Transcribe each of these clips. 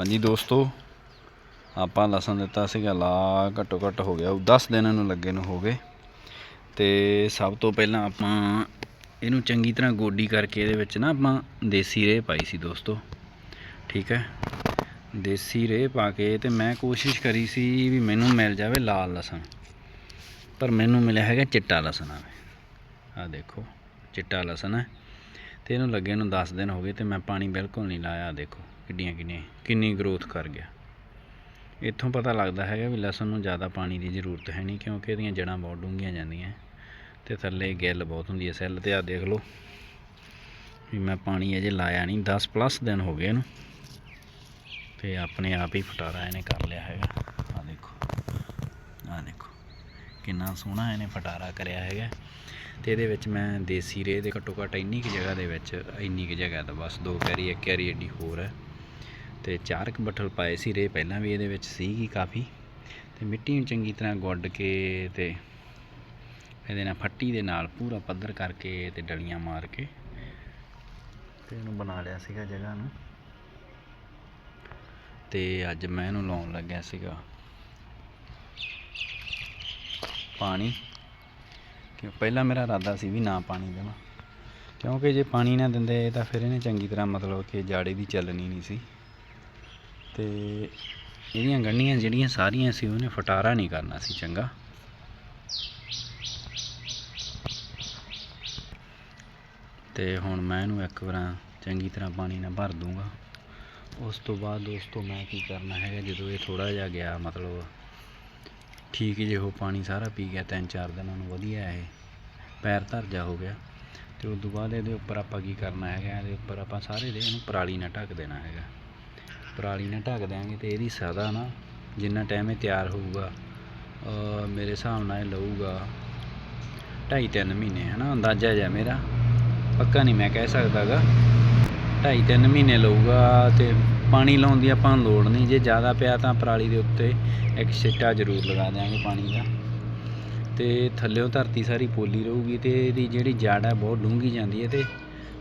ਹਾਂਜੀ ਦੋਸਤੋ, ਆਪਾਂ ਲਸਣ ਦਿੱਤਾ ਸੀਗਾ ਲਾ ਘੱਟੋ ਘੱਟ ਹੋ ਗਿਆ 10 ਦਿਨ ਇਹਨੂੰ ਲੱਗੇ ਨੂੰ ਹੋ ਗਏ। ਤੇ ਸਭ ਤੋਂ ਪਹਿਲਾਂ ਆਪਾਂ ਇਹਨੂੰ ਚੰਗੀ ਤਰ੍ਹਾਂ ਗੋਡੀ ਕਰਕੇ ਇਹਦੇ ਵਿੱਚ ਨਾ ਆਪਾਂ ਦੇਸੀ ਰੇਹ ਪਾਈ ਸੀ ਦੋਸਤੋ। ਠੀਕ ਹੈ? ਦੇਸੀ ਰੇਹ ਪਾ ਕੇ ਤੇ ਮੈਂ ਕੋਸ਼ਿਸ਼ ਕਰੀ ਸੀ ਵੀ ਮੈਨੂੰ ਮਿਲ ਜਾਵੇ ਲਾਲ ਲਸਣ। ਪਰ ਮੈਨੂੰ ਮਿਲਿਆ ਹੈਗਾ ਚਿੱਟਾ ਲਸਣ ਆਵੇ। ਆ ਦੇਖੋ, ਚਿੱਟਾ ਲਸਣ ਹੈ। ਤੇ ਇਹਨੂੰ ਲੱਗੇ ਨੂੰ 10 ਦਿਨ ਹੋ ਗਏ ਤੇ ਮੈਂ ਪਾਣੀ ਬਿਲਕੁਲ ਨਹੀਂ ਲਾਇਆ ਦੇਖੋ। ਕਿੱਡੀਆਂ ਕਿੰਨੀਆਂ ਕਿੰਨੀ ਗਰੋਥ ਕਰ ਗਿਆ। ਇੱਥੋਂ ਪਤਾ ਲੱਗਦਾ ਹੈਗਾ ਵੀ ਲਸਣ ਨੂੰ ਜ਼ਿਆਦਾ ਪਾਣੀ ਦੀ ਜ਼ਰੂਰਤ ਹੈ ਨਹੀਂ, ਕਿਉਂਕਿ ਇਹਦੀਆਂ ਜੜਾਂ ਬਹੁਤ ਡੂੰਘੀਆਂ ਜਾਂਦੀਆਂ। ਤੇ ਥੱਲੇ ਗਿੱਲ ਬਹੁਤ ਹੁੰਦੀ ਹੈ ਸੈੱਲ ਤੇ ਆ ਦੇਖ ਲਓ। ਵੀ ਮੈਂ ਪਾਣੀ ਅਜੇ ਲਾਇਆ ਨਹੀਂ 10 ਪਲੱਸ ਦਿਨ ਹੋ ਗਏ ਇਹਨੂੰ। ਤੇ ਆਪਣੇ ਆਪ ਹੀ ਫਟਾਰਾ ਇਹਨੇ ਕਰ ਲਿਆ ਹੈਗਾ। ਆ ਦੇਖੋ ਆ ਦੇਖੋ, ਕਿੰਨਾ ਸੋਹਣਾ ਇਹਨੇ ਫਟਾਰਾ ਕਰਿਆ ਹੈਗਾ। ਤੇ ਇਹਦੇ ਵਿੱਚ ਮੈਂ ਦੇਸੀ ਰੇਹ ਦੇ ਘੱਟੋ ਘੱਟ ਇੰਨੀ ਕੁ ਜਗ੍ਹਾ ਦੇ ਵਿੱਚ, ਇੰਨੀ ਕੁ ਜਗ੍ਹਾ ਦਾ ਬਸ ਦੋ ਕੈਰੀ, ਇੱਕ ਕੈਰੀ ਏਡੀ ਹੋਰ ਹੈ। ਤੇ ਚਾਰ ਕੁ ਬੱਠਲ ਪਾਏ ਸੀ, ਰੇ ਪਹਿਲਾਂ ਵੀ ਇਹਦੇ ਵਿੱਚ ਸੀਗੀ ਕਾਫੀ। ਤੇ ਮਿੱਟੀ ਨੂੰ ਚੰਗੀ ਤਰ੍ਹਾਂ ਗੁੱਡ ਕੇ ਤੇ ਇਹਦੇ ਨਾਲ ਫੱਟੀ ਦੇ ਨਾਲ ਪੂਰਾ ਪੱਧਰ ਕਰਕੇ ਤੇ ਡਲੀਆਂ ਮਾਰ ਕੇ ਤੇ ਇਹਨੂੰ ਬਣਾ ਲਿਆ ਸੀਗਾ ਜਗ੍ਹਾ ਨੂੰ। ਤੇ ਅੱਜ ਮੈਂ ਇਹਨੂੰ ਲਾਉਣ ਲੱਗਿਆ ਸੀਗਾ। ਪਾਣੀ। ਕਿ ਪਹਿਲਾਂ ਮੇਰਾ ਇਰਾਦਾ ਸੀ ਵੀ ਨਾ ਪਾਣੀ ਦੇਵਾਂ। ਕਿਉਂਕਿ ਜੇ ਪਾਣੀ ਨਾ ਦਿੰਦੇ ਤਾਂ ਫਿਰ ਇਹਨੇ ਚੰਗੀ ਤਰ੍ਹਾਂ ਮਤਲਬ ਕਿ ਜਾੜੇ ਦੀ ਚੱਲਣੀ ਨਹੀਂ ਸੀ। ਤੇ ਇਹਦੀਆਂ ਗੰਢੀਆਂ ਜਿਹੜੀਆਂ ਸਾਰੀਆਂ ਸੀ, ਉਹਨੇ ਫਟਾਰਾ ਨਹੀਂ ਕਰਨਾ ਸੀ ਚੰਗਾ। ਤੇ ਹੁਣ ਮੈਂ ਇਹਨੂੰ ਇੱਕ ਵਾਰ ਚੰਗੀ ਤਰ੍ਹਾਂ ਪਾਣੀ ਨਾਲ ਭਰ ਦੂੰਗਾ। ਉਸ ਤੋਂ ਬਾਅਦ ਦੋਸਤੋ ਮੈਂ ਕੀ ਕਰਨਾ ਹੈਗਾ, ਜਦੋਂ ਇਹ ਥੋੜਾ ਜਿਹਾ ਗਿਆ, ਮਤਲਬ ਠੀਕ ਜੇ ਉਹ ਪਾਣੀ ਸਾਰਾ ਪੀ ਗਿਆ, ਤਿੰਨ ਚਾਰ ਦਿਨਾਂ ਨੂੰ ਵਧੀਆ ਇਹ ਪੈਰ ਧਰ ਜਾ ਹੋ ਗਿਆ। ਤੇ ਉਸ ਤੋਂ ਬਾਅਦ ਇਹਦੇ ਉੱਪਰ ਆਪਾਂ ਕੀ ਕਰਨਾ ਹੈਗਾ, ਇਹਦੇ ਉੱਪਰ ਆਪਾਂ ਸਾਰੇ ਦੇ ਇਹਨੂੰ ਪਰਾਲੀ ਨਾਲ ਢੱਕ ਦੇਣਾ ਹੈਗਾ। ਪਰਾਲੀ ਨਾਲ ਢੱਕ ਦਿਆਂਗੇ ਤੇ ਇਹਦੀ ਸਦਾ ਨਾ ਜਿੰਨਾ ਟਾਈਮ ਇਹ ਤਿਆਰ ਹੋਊਗਾ ਮੇਰੇ ਹਿਸਾਬ ਨਾਲ ਇਹ ਲਊਗਾ ਢਾਈ ਤਿੰਨ ਮਹੀਨੇ, ਹਨਾ? ਅੰਦਾਜ਼ਾ ਜਿਹਾ ਮੇਰਾ। ਪੱਕਾ ਨਹੀਂ ਮੈਂ ਕਹਿ ਸਕਦਾਗਾ। ਢਾਈ ਤਿੰਨ ਮਹੀਨੇ ਲਊਗਾ ਤੇ ਪਾਣੀ ਲਾਉਣ ਦੀ ਆਪਾਂ ਨੂੰ ਲੋੜ ਨਹੀਂ। ਜੇ ਜ਼ਿਆਦਾ ਪਿਆ ਤਾਂ ਪਰਾਲੀ ਦੇ ਉੱਤੇ ਇੱਕ ਛਿੱਟਾ ਜ਼ਰੂਰ ਲਗਾ ਦਿਆਂਗੇ ਪਾਣੀ ਦਾ। ਤੇ ਥੱਲਿਓਂ ਧਰਤੀ ਸਾਰੀ ਪੋਲੀ ਰਹੂਗੀ ਤੇ ਇਹਦੀ ਜਿਹੜੀ ਜੜ ਹੈ ਬਹੁਤ ਡੂੰਘੀ ਜਾਂਦੀ ਹੈ ਤੇ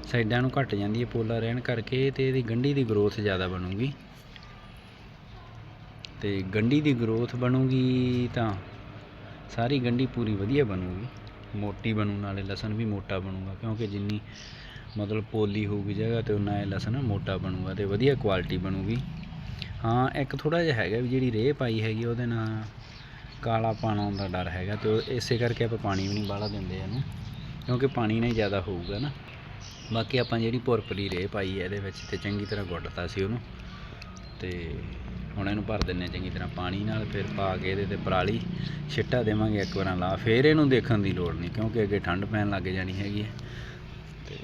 ਸਾਈਡਾਂ ਨੂੰ ਘਟ ਜਾਂਦੀ ਹੈ ਪੋਲਾ ਰਹਿਣ ਕਰਕੇ ਤੇ ਇਹਦੀ ਗੰਢੀ ਦੀ ਗਰੋਥ ਜ਼ਿਆਦਾ ਬਣੂਗੀ। ਤੇ ਗੰਢੀ ਦੀ ਗਰੋਥ ਬਣੂਗੀ ਤਾਂ ਸਾਰੀ ਗੰਢੀ ਪੂਰੀ ਵਧੀਆ ਬਣੂਗੀ। ਮੋਟੀ ਬਣੂ, ਨਾਲੇ ਲਸਣ ਵੀ ਮੋਟਾ ਬਣੂਗਾ, ਕਿਉਂਕਿ ਜਿੰਨੀ ਮਤਲਬ ਪੋਲੀ ਹੋਊਗੀ ਜਗ੍ਹਾ ਤੇ ਉਨਾ ਇਹ ਲਸਣ ਮੋਟਾ ਬਣੂਗਾ ਤੇ ਵਧੀਆ ਕੁਆਲਿਟੀ ਬਣੂਗੀ। ਹਾਂ, ਇੱਕ ਥੋੜਾ ਜਿਹਾ ਹੈਗਾ ਵੀ ਜਿਹੜੀ ਰੇਹ ਪਾਈ ਹੈਗੀ ਉਹਦੇ ਨਾਲ ਕਾਲਾ ਪਾਣਾ ਦਾ ਡਰ ਹੈਗਾ ਤੇ ਇਸੇ ਕਰਕੇ ਆਪਾਂ ਪਾਣੀ ਵੀ ਨਹੀਂ ਬਾਹਲਾ ਦਿੰਦੇ ਇਹਨੂੰ, ਕਿਉਂਕਿ ਪਾਣੀ ਨਾਲ ਹੀ ਜ਼ਿਆਦਾ ਹੋਊਗਾ ਨਾ। ਬਾਕੀ ਆਪਾਂ ਜਿਹੜੀ ਭੁਰਪਲੀ ਰੇਹ ਪਾਈ ਹੈ ਇਹਦੇ ਵਿੱਚ ਤੇ ਚੰਗੀ ਤਰ੍ਹਾਂ ਗੁੱਡਤਾ ਸੀ ਉਹਨੂੰ। ਤੇ ਹੁਣ ਇਹਨੂੰ ਭਰ ਦਿੰਨੇ ਚੰਗੀ ਤਰ੍ਹਾਂ ਪਾਣੀ ਨਾਲ, ਫਿਰ ਪਾ ਕੇ ਇਹਦੇ ਤੇ ਪਰਾਲੀ ਛਿੱਟਾ ਦੇਵਾਂਗੇ ਇੱਕ ਵਾਰਾਂ ਲਾ। ਫਿਰ ਇਹਨੂੰ ਦੇਖਣ ਦੀ ਲੋੜ ਨਹੀਂ, ਕਿਉਂਕਿ ਅੱਗੇ ਠੰਡ ਪੈਣ ਲੱਗ ਜਾਣੀ ਹੈਗੀ ਹੈ। ਤੇ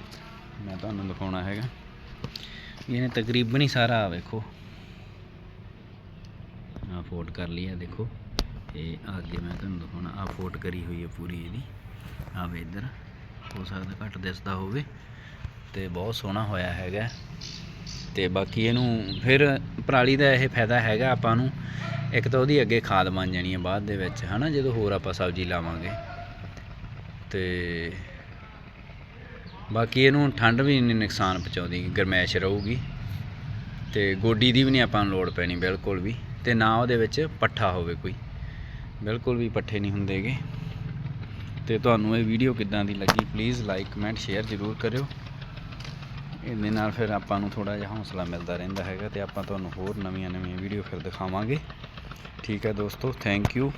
ਮੈਂ ਤੁਹਾਨੂੰ ਦਿਖਾਉਣਾ ਹੈਗਾ। ਇਹਨੇ ਤਕਰੀਬਨ ਹੀ ਸਾਰਾ ਆ ਵੇਖੋ। ਆ ਫੋਟ ਕਰ ਲਈ ਹੈ ਦੇਖੋ। ਤੇ ਅੱਗੇ ਮੈਂ ਤੁਹਾਨੂੰ ਦਿਖਾਉਣਾ ਆ ਫੋਟ ਕਰੀ ਹੋਈ ਹੈ ਪੂਰੀ ਇਹਦੀ। ਆ ਵੇ ਇੱਧਰ, ਹੋ ਸਕਦਾ ਘੱਟ ਦਿਸਦਾ ਹੋਵੇ। ਤੇ ਬਹੁਤ ਸੋਹਣਾ ਹੋਇਆ ਹੈਗਾ। ਤੇ ਬਾਕੀ ਇਹਨੂੰ ਫਿਰ ਪਰਾਲੀ ਦਾ ਇਹ ਫਾਇਦਾ ਹੈਗਾ ਆਪਾਂ ਨੂੰ। ਇੱਕ ਤਾਂ ਉਹਦੀ ਅੱਗੇ ਖਾਦ ਬਣ ਜਾਣੀ ਹੈ ਬਾਅਦ ਦੇ ਵਿੱਚ, ਹਨਾ, ਜਦੋਂ ਹੋਰ ਆਪਾਂ ਸਬਜ਼ੀ ਲਾਵਾਂਗੇ। ਤੇ ਬਾਕੀ ਇਹਨੂੰ ਠੰਡ ਵੀ ਨਹੀਂ ਨੁਕਸਾਨ ਪਹੁੰਚਾਉਂਦੀ, ਗਰਮੈਸ਼ ਰਹੂਗੀ। ਤੇ ਗੋਡੀ ਦੀ ਵੀ ਨਹੀਂ ਆਪਾਂ ਨੂੰ ਲੋੜ ਪੈਣੀ ਬਿਲਕੁਲ ਵੀ। ਤੇ ਨਾ ਉਹਦੇ ਵਿੱਚ ਪੱਠਾ ਹੋਵੇ ਕੋਈ। ਬਿਲਕੁਲ ਵੀ ਪੱਠੇ ਨਹੀਂ ਹੁੰਦੇਗੇ। ਤੇ ਤੁਹਾਨੂੰ ਇਹ ਵੀਡੀਓ ਕਿੱਦਾਂ ਦੀ ਲੱਗੀ ਪਲੀਜ਼ ਲਾਈਕ ਕਮੈਂਟ ਸ਼ੇਅਰ ਜ਼ਰੂਰ ਕਰਿਓ। ਇਹਦੇ ਨਾਲ ਫਿਰ ਆਪਾਂ ਨੂੰ ਥੋੜਾ ਜਿਹਾ ਹੌਸਲਾ ਮਿਲਦਾ ਰਹਿੰਦਾ ਹੈਗਾ ਤੇ ਆਪਾਂ ਤੁਹਾਨੂੰ ਹੋਰ ਨਵੀਆਂ ਨਵੀਆਂ ਵੀਡੀਓ ਫਿਰ ਦਿਖਾਵਾਂਗੇ। ਠੀਕ ਹੈ ਦੋਸਤੋ ਥੈਂਕ ਯੂ